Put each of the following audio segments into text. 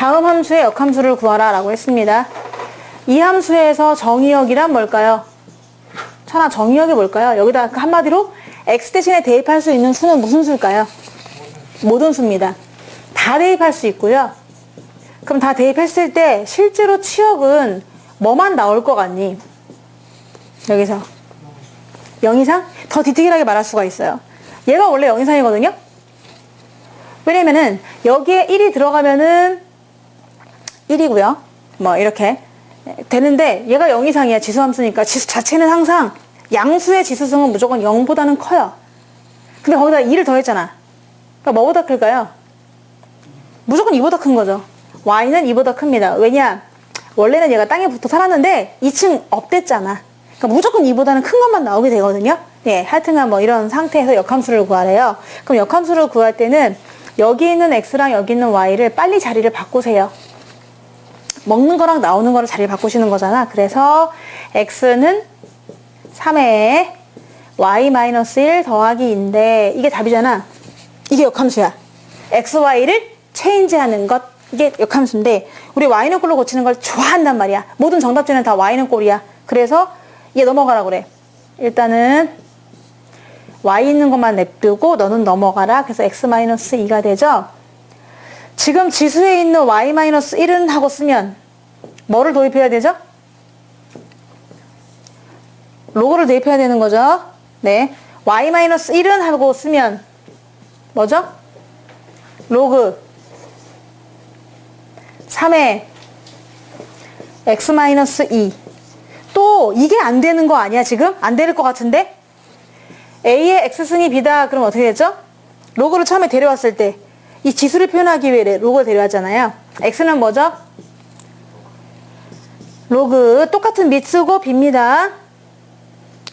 다음 함수의 역함수를 구하라 라고 했습니다. 이 함수에서 정의역이란 뭘까요? 천하 정의역이 뭘까요? 여기다 그 한마디로 x 대신에 대입할 수 있는 수는 무슨 수일까요? 모든 수입니다. 다 대입할 수 있고요. 그럼 다 대입했을 때 실제로 치역은 뭐만 나올 것 같니? 여기서 0 이상? 더 디테일하게 말할 수가 있어요. 얘가 원래 0 이상이거든요? 왜냐면은 여기에 1이 들어가면은 1이고요. 뭐 이렇게 되는데 얘가 0 이상이야. 지수함수니까 지수 자체는 항상 양수의 지수성은 무조건 0보다는 커요. 근데 거기다 2를 더했잖아. 그러니까 뭐보다 클까요? 무조건 2보다 큰 거죠. y는 2보다 큽니다. 왜냐? 원래는 얘가 땅에 붙어 살았는데 2층 업됐잖아. 그러니까 무조건 2보다는 큰 것만 나오게 되거든요. 네, 하여튼간 뭐 이런 상태에서 역함수를 구하래요. 그럼 역함수를 구할 때는 여기 있는 x랑 여기 있는 y를 빨리 자리를 바꾸세요. 먹는 거랑 나오는 거를 자리를 바꾸시는 거잖아. 그래서 x는 3에 y-1 더하기 2인데 이게 답이잖아. 이게 역함수야. xy를 체인지하는 것 이게 역함수인데 우리 y는 꼴로 고치는 걸 좋아한단 말이야. 모든 정답지는 다 y는 꼴이야. 그래서 얘 넘어가라 그래. 일단은 y 있는 것만 냅두고 너는 넘어가라. 그래서 x-2가 되죠. 지금 지수에 있는 y-1은 하고 쓰면 뭐를 도입해야 되죠? 로그를 대입해야 되는 거죠. 네. y-1은 하고 쓰면 뭐죠? 로그 3의 x-2 또 이게 안 되는 거 아니야 지금? 안 될 것 같은데? a의 x승이 b다 그럼 어떻게 되죠? 로그를 처음에 데려왔을 때 이 지수를 표현하기 위해 로그를 데려왔잖아요. x는 뭐죠? 로그 똑같은 밑쓰고 b입니다.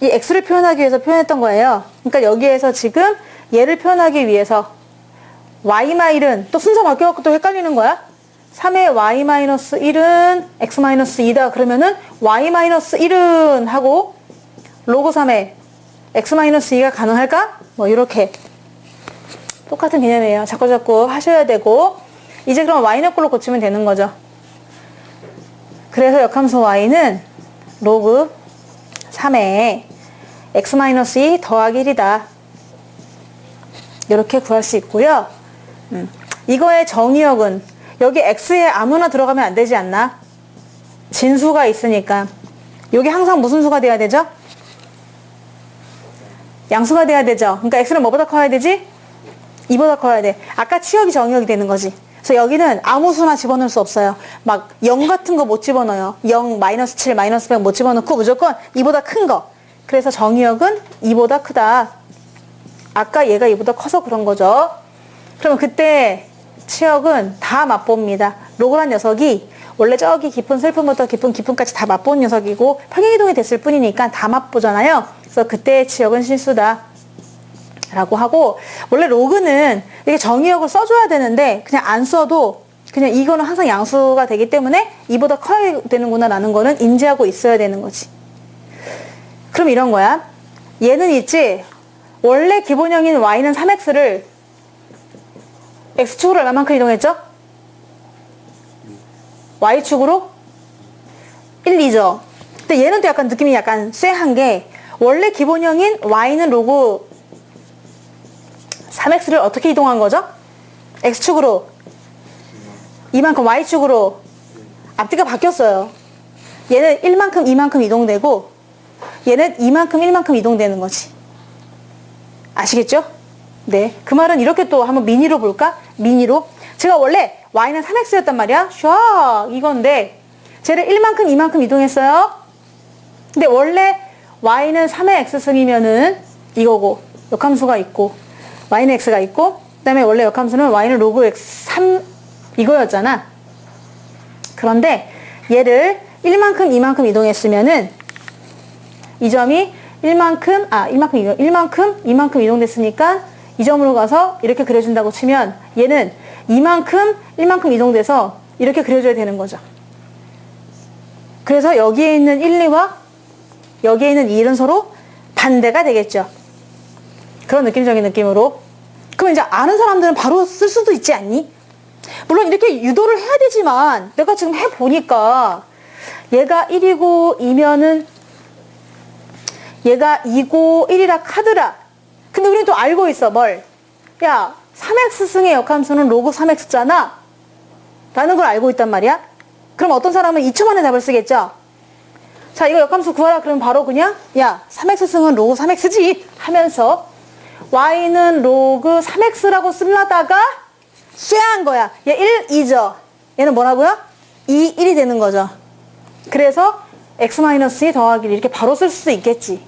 이 x를 표현하기 위해서 표현했던 거예요. 그러니까 여기에서 지금 얘를 표현하기 위해서 y-1은 또 순서 바뀌어갖고 또 헷갈리는 거야. 3의 y-1은 x-2다 그러면은 y-1은 하고 로그 3의 x-2가 가능할까? 뭐 이렇게 똑같은 개념이에요. 자꾸 자꾸 하셔야 되고 이제 그럼 y는 꼴로 고치면 되는 거죠. 그래서 역함수 y는 로그 3에 x-2 더하기 1이다. 이렇게 구할 수 있고요. 음, 이거의 정의역은 여기 x에 아무나 들어가면 안 되지 않나? 진수가 있으니까 여기 항상 무슨 수가 돼야 되죠? 양수가 돼야 되죠. 그러니까 x는 뭐보다 커야 되지? 2보다 커야 돼. 아까 치역이 정의역이 되는 거지. 그래서 여기는 아무 수나 집어넣을 수 없어요. 막 0 같은 거 못 집어넣어요. 0, 마이너스 7, 마이너스 100 못 집어넣고 무조건 2보다 큰 거. 그래서 정의역은 2보다 크다. 아까 얘가 2보다 커서 그런 거죠. 그러면 그때 치역은 다 맛봅니다. 로그란 녀석이 원래 저기 깊은 슬픔부터 깊은 깊음까지 다 맛본 녀석이고 평행이동이 됐을 뿐이니까 다 맛보잖아요. 그래서 그때의 치역은 실수다. 라고 하고 원래 로그는 이게 정의역을 써줘야 되는데 그냥 안 써도 그냥 이거는 항상 양수가 되기 때문에 이보다 커야 되는구나 라는 거는 인지하고 있어야 되는 거지. 그럼 이런 거야. 얘는 있지. 원래 기본형인 y는 3x를 x축으로 얼마만큼 이동했죠? y축으로 1, 2죠. 근데 얘는 또 약간 느낌이 약간 쎄한 게 원래 기본형인 y는 로그 3x를 어떻게 이동한 거죠? x축으로 이만큼 y축으로 앞뒤가 바뀌었어요. 얘는 1만큼 2만큼 이동되고 얘는 2만큼 1만큼 이동되는 거지. 아시겠죠? 네. 그 말은 이렇게 또 한번 미니로 볼까? 미니로. 제가 원래 y는 3x였단 말이야. 샤 이건데 쟤를 1만큼 2만큼 이동했어요. 근데 원래 y는 3의 x승이면은 이거고 역함수가 있고 y는 x가 있고 그 다음에 원래 역함수는 y는 로그 x 3 이거였잖아. 그런데 얘를 1만큼 2만큼 이동했으면은 이 점이 1만큼 아 1만큼 이동 1만큼 2만큼 이동됐으니까 이 점으로 가서 이렇게 그려준다고 치면 얘는 2만큼 1만큼 이동돼서 이렇게 그려줘야 되는 거죠. 그래서 여기에 있는 1, 2와 여기에 있는 2는 서로 반대가 되겠죠. 그런 느낌적인 느낌으로. 그럼 이제 아는 사람들은 바로 쓸 수도 있지 않니? 물론 이렇게 유도를 해야 되지만 내가 지금 해보니까 얘가 1이고 2면은 얘가 2고 1이라 카드라. 근데 우리는 또 알고 있어 뭘? 야 3x 승의 역함수는 로그 3x잖아. 라는 걸 알고 있단 말이야. 그럼 어떤 사람은 2초 만에 답을 쓰겠죠? 자 이거 역함수 구하라 그러면 바로 그냥 야 3x 승은 로그 3x지 하면서 y는 로그 3x라고 쓰려다가 쇠한 거야. 얘 1, 2죠. 얘는 뭐라고요? 2, 1이 되는 거죠. 그래서 x-2 더하기 1 이렇게 바로 쓸 수도 있겠지.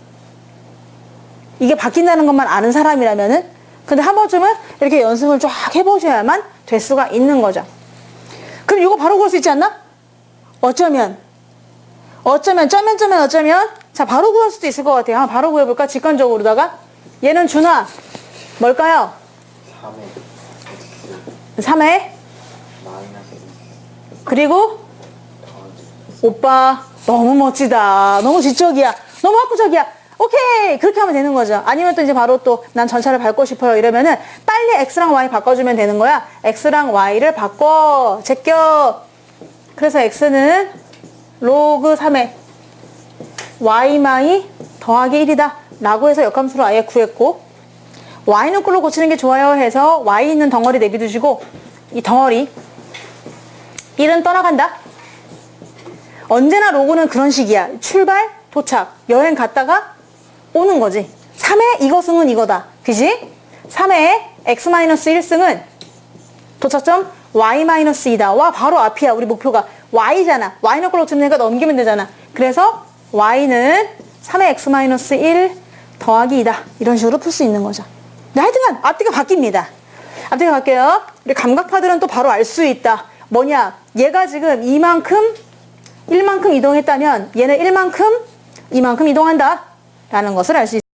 이게 바뀐다는 것만 아는 사람이라면은 근데 한 번쯤은 이렇게 연습을 쫙 해보셔야만 될 수가 있는 거죠. 그럼 이거 바로 구할 수 있지 않나? 어쩌면 어쩌면 쩌면 쩌면 어쩌면 자 바로 구할 수도 있을 것 같아요. 한번 바로 구해볼까? 직관적으로다가 얘는 준아 뭘까요? 3의 3회 마이너스 2 그리고 오빠 너무 멋지다. 너무 지적이야. 너무 학구적이야. 오케이 그렇게 하면 되는 거죠. 아니면 또 이제 바로 또 난 전차를 밟고 싶어요 이러면은 빨리 x랑 y 바꿔주면 되는 거야. x랑 y를 바꿔 제껴. 그래서 x는 로그 3의 y 더하기 1이다 라고 해서 역함수로 아예 구했고 y는 꼴로 고치는 게 좋아요 해서 y 있는 덩어리 내비두시고 이 덩어리 1은 떠나간다. 언제나 로고는 그런 식이야. 출발, 도착, 여행 갔다가 오는 거지. 3의 이것은 이거다. 그지? 3의 x-1승은 도착점 y-2다. 와, 바로 앞이야. 우리 목표가 y잖아. y는 걸로 치니까 넘기면 되잖아. 그래서 y는 3의 x-1 더하기 2다. 이런 식으로 풀 수 있는 거죠. 네, 하여튼간 앞뒤가 바뀝니다. 앞뒤가 바뀌어요. 우리 감각파들은 또 바로 알 수 있다. 뭐냐? 얘가 지금 이만큼 1만큼 이동했다면 얘는 1만큼 이만큼 이동한다. 라는 것을 알 수 있습니다.